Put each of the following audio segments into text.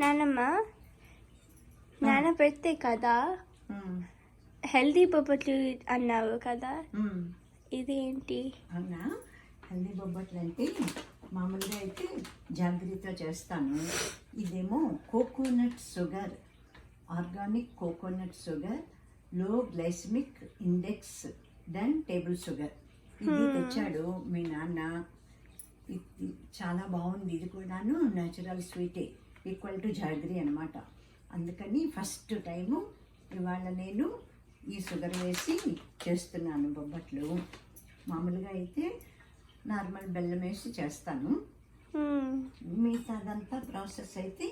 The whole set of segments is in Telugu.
నానమ్మ నాన్న పెడితే కదా హెల్దీ బొబ్బట్లు అన్నావు కదా. ఇదేంటి? అవునా? హల్దీ బొబ్బట్లు అంటే మామూలుగా అయితే జాగ్రత్తగా చేస్తాను. ఇదేమో coconut sugar organic coconut షుగర్లో glycemic index then table sugar. ఇది తెచ్చాడు మీ నాన్న. ఇది చాలా బాగుంది. ఇది కూడాను న్యాచురల్ స్వీటే. ఈక్వల్ టు జాగ్రీ అనమాట అందుకని ఫస్ట్ టైము ఇవాళ నేను ఈ షుగర్ వేసి చేస్తున్నాను బొబ్బట్లు. మామూలుగా అయితే నార్మల్ బెల్లం వేసి చేస్తాను. మిగతాదంతా ప్రాసెస్ అయితే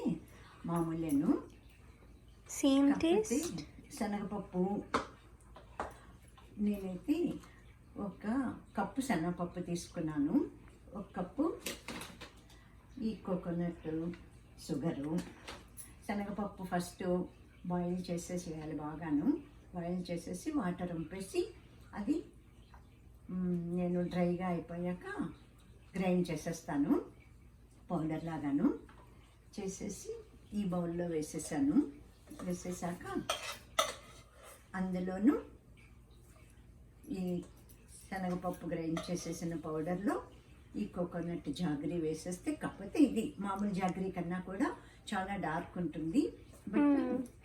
మామూలేను. సేమ్ టేస్ట్ శనగపప్పు. నేనైతే ఒక కప్పు శనగపప్పు తీసుకున్నాను. ఒక కప్పు ఈ కోకోనట్ షుగరు శనగపప్పు ఫస్ట్ బాయిల్ చేసేసేయాలి బాగాను. బాయిల్ చేసేసి వాటర్ ఉంపేసి అది నేను డ్రైగా అయిపోయాక గ్రైండ్ చేసేస్తాను పౌడర్ లాగాను. చేసేసి ఈ బౌల్లో వేసేసాను. వేసేసాక అందులోనూ ఈ శనగపప్పు గ్రైండ్ చేసేసిన పౌడర్లో ఈ కోకోనట్ జాగరీ వేసేస్తే కాకపోతే ఇది మామూలు జాగరీ కన్నా కూడా చాలా డార్క్ ఉంటుంది. బట్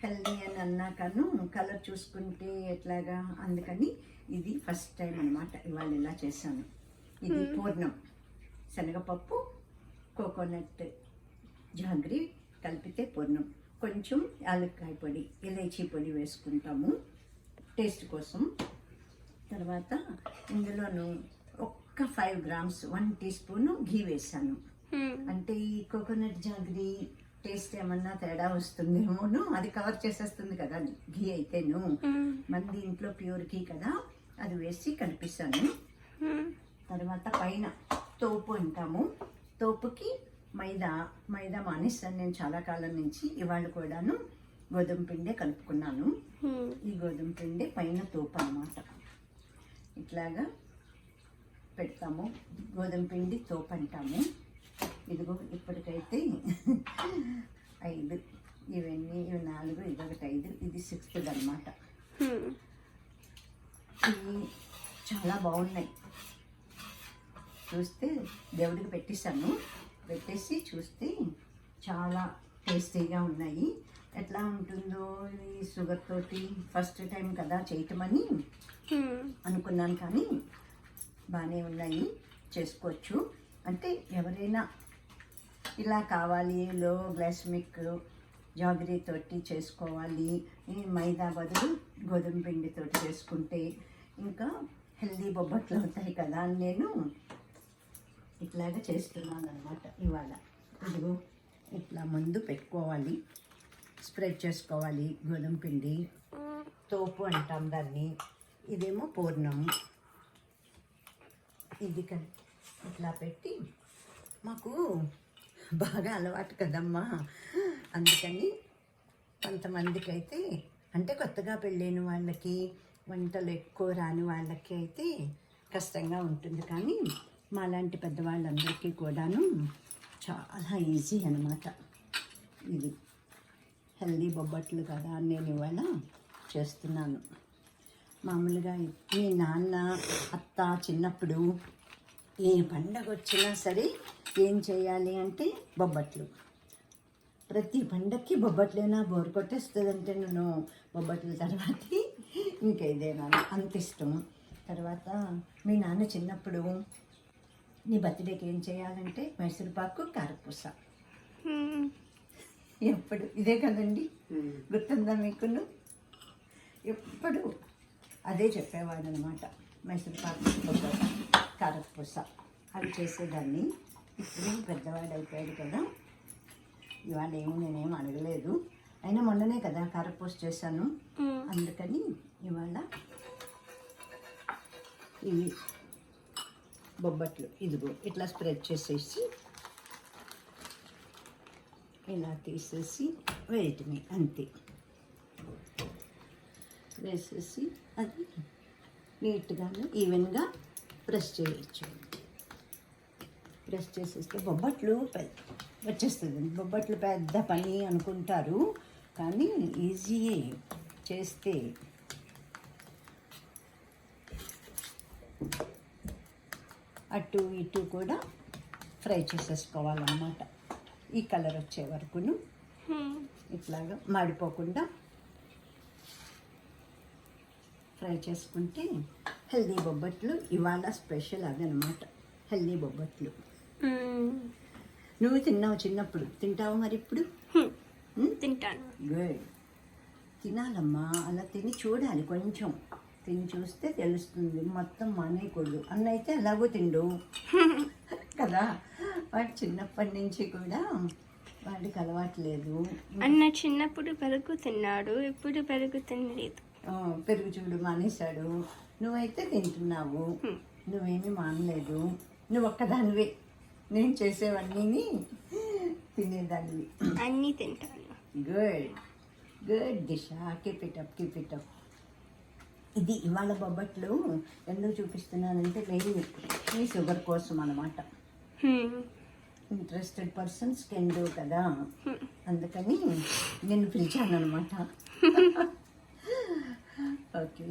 హెల్దీ అని అన్నాకను కలర్ చూసుకుంటే ఎట్లాగా అందుకని ఇది ఫస్ట్ టైం అనమాట ఇవాళ ఇలా చేశాను. ఇది పూర్ణం. శనగపప్పు కోకోనట్ జాగరీ కలిపితే పూర్ణం. కొంచెం యాలక్కాయ పొడి ఇలైచీ పొడి వేసుకుంటాము. టేస్ట్ కోసం. తర్వాత ఇందులోను ఒక్క five grams one teaspoon ghee వేసాను Hmm. అంటే ఈ కోకోనట్ జాగరీ టేస్ట్ ఏమన్నా తేడా వస్తుందేమోను అది కవర్ చేసేస్తుంది కదా ఘీ అయితేను Hmm. మన దీంట్లో ప్యూర్ ఘీ కదా అది వేసి కలిపిస్తాను Hmm. తర్వాత పైన తోపు అంటాము తోపుకి మైదా మైదా మానేస్తాను నేను చాలా కాలం నుంచి ఇవాళ కూడాను గోధుమ పిండే కలుపుకున్నాను. ఈ గోధుమ పిండి పైన తోపు అన్నమాట ఇట్లాగా పెడతాము. గోధుమ పిండి తోపు అంటాము ఇదిగో ఇప్పటికైతే ఐదు. ఇవన్నీ ఇవి నాలుగు ఇదొకటి ఐదు ఇది సిక్స్త్ అనమాట. ఇవి చాలా బాగున్నాయి. చూస్తే దేవుడికి పెట్టేశాను. పెట్టేసి చూస్తే చాలా టేస్టీగా ఉన్నాయి. ఎట్లా ఉంటుందో ఈ షుగర్ తోటి ఫస్ట్ టైం కదా చేయటమని. అనుకున్నాను కానీ బాగానే ఉన్నాయి. చేసుకోవచ్చు. అంటే ఎవరైనా ఇలా కావాలి లో గ్లాస్మిక్ జాగరీ తోటి చేసుకోవాలి. ఈ మైదా బదులు గోధుమ పిండితోటి చేసుకుంటే ఇంకా హెల్దీ బొబ్బట్లు అవుతాయి కదా అని నేను ఇట్లాగా చేస్తున్నాను అనమాట ఇవాళ. ఇదిగో ఇట్లా ముందు పెట్టుకోవాలి. స్ప్రెడ్ చేసుకోవాలి గోధుమ పిండి. తోపు అంటాం దాన్ని. ఇదేమో పూర్ణం. ఇది కన్ ఇట్లా పెట్టి మాకు బాగా అలవాటు కదమ్మా. అందుకని కొంతమందికి అయితే అంటే కొత్తగా పెళ్ళైన వాళ్ళకి వంటలు ఎక్కువ రాని వాళ్ళకి అయితే కష్టంగా ఉంటుంది. కానీ మాలాంటి పెద్దవాళ్ళందరికీ కూడాను చాలా ఈజీ అన్నమాట. ఇది హెల్దీ బొబ్బట్లు కదా నేను ఇవాళ చేస్తున్నాను. మామూలుగా మీ నాన్న అత్త చిన్నప్పుడు ఏ పండగ వచ్చినా సరే ఏం చేయాలి అంటే బొబ్బట్లు. ప్రతి పండక్కి బొబ్బట్లైనా బోర్ కొట్టేస్తుందంటే నేను బొబ్బట్ల తర్వాత ఇంకా ఇదేనా? అంత ఇష్టం. తర్వాత మీ నాన్న చిన్నప్పుడు నీ బర్త్డేకి ఏం చేయాలంటే మైసూరుపాకు కారపూస. ఎప్పుడు? ఇదే కదండి. గుర్తుందా మీకును? ఎప్పుడు? అదే చెప్పేవాడు అనమాట మైసూర్పాకు కారపూస అవి చేసేదాన్ని. ఇప్పుడు పెద్దవాడు అయిపోయాడు కదా. ఇవాళ ఏమి నేనేం అడగలేదు. అయినా మొన్ననే కదా కారపూస చేశాను. అందుకని ఇవాళ ఇవి బొబ్బట్లు ఇదిగో ఇట్లా స్ప్రెడ్ చేసేసి ఇలా తీసేసి వేయటమే అంతే. వేసేసి అది నీట్గాను ఈవెన్గా ప్రెస్ చేయొచ్చు. ప్రెస్ చేసేస్తే బొబ్బట్లు పెద్ద వచ్చేస్తుంది. బొబ్బట్లు పెద్ద పని అనుకుంటారు. కానీ ఈజీయే చేస్తే. అటు ఇటు కూడా ఫ్రై చేసేసుకోవాలన్నమాట. ఈ కలర్ వచ్చే వరకును. ఇట్లాగా మాడిపోకుండా ఫ్రై చేసుకుంటే హెల్దీ బొబ్బట్లు ఇవాళ స్పెషల్ అదనమాట. హెల్దీ బొబ్బట్లు. నువ్వు తిన్నావు చిన్నప్పుడు. తింటావు మరి ఇప్పుడు? తింటాను. గుడ్ తినాలమ్మా. అలా తిని చూడాలి కొంచెం. తిని చూస్తే తెలుస్తుంది. మొత్తం మానేయకూడదు. అన్న అయితే ఎలాగో తిండు. కదా? వాడు చిన్నప్పటి నుంచి కూడా వాడికి అలవాట్లేదు అన్న చిన్నప్పుడు పెరుగు తిన్నాడు. ఇప్పుడు పెరుగు తినలేదు. పెరుగు చూడు మానేశాడు. నువ్వైతే తింటున్నావు. నువ్వేమీ మానలేదు. నువ్వు ఒక్కదానివే నేను చేసేవన్నీ తినేదానివి. అన్నీ తింటాను. Good. Good Disha keep it up keep it up ఇది ఇవాళ బొబ్బట్లు ఎందుకు చూపిస్తున్నానంటే మెయిన్ ఈ షుగర్ కోసం అనమాట. ఇంట్రెస్టెడ్ పర్సన్స్ కెన్ డూ కదా. అందుకని నేను పిలిచాను అనమాట okay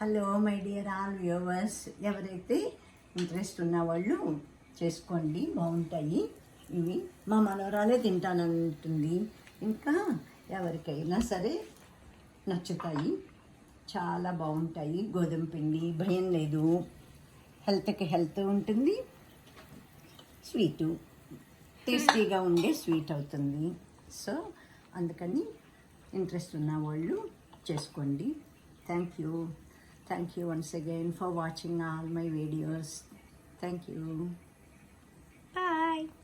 hello my dear all viewers ఎవరైతే ఇంట్రెస్ట్ ఉన్న వాళ్ళు చేసుకోండి బాగుంటాయి. ఇవి మా మనవరాలే తింటానంటుంది. ఇంకా ఎవరికైనా సరే నచ్చుతాయి. చాలా బాగుంటాయి. గోధుమ పిండి భయం లేదు. హెల్త్కి హెల్త్ ఉంటుంది. స్వీటు టేస్టీగా ఉండే స్వీట్ అవుతుంది. సో అందుకని ఇంట్రెస్ట్ ఉన్న వాళ్ళు చేసుకోండి. Thank you thank you once again for watching all my videos thank you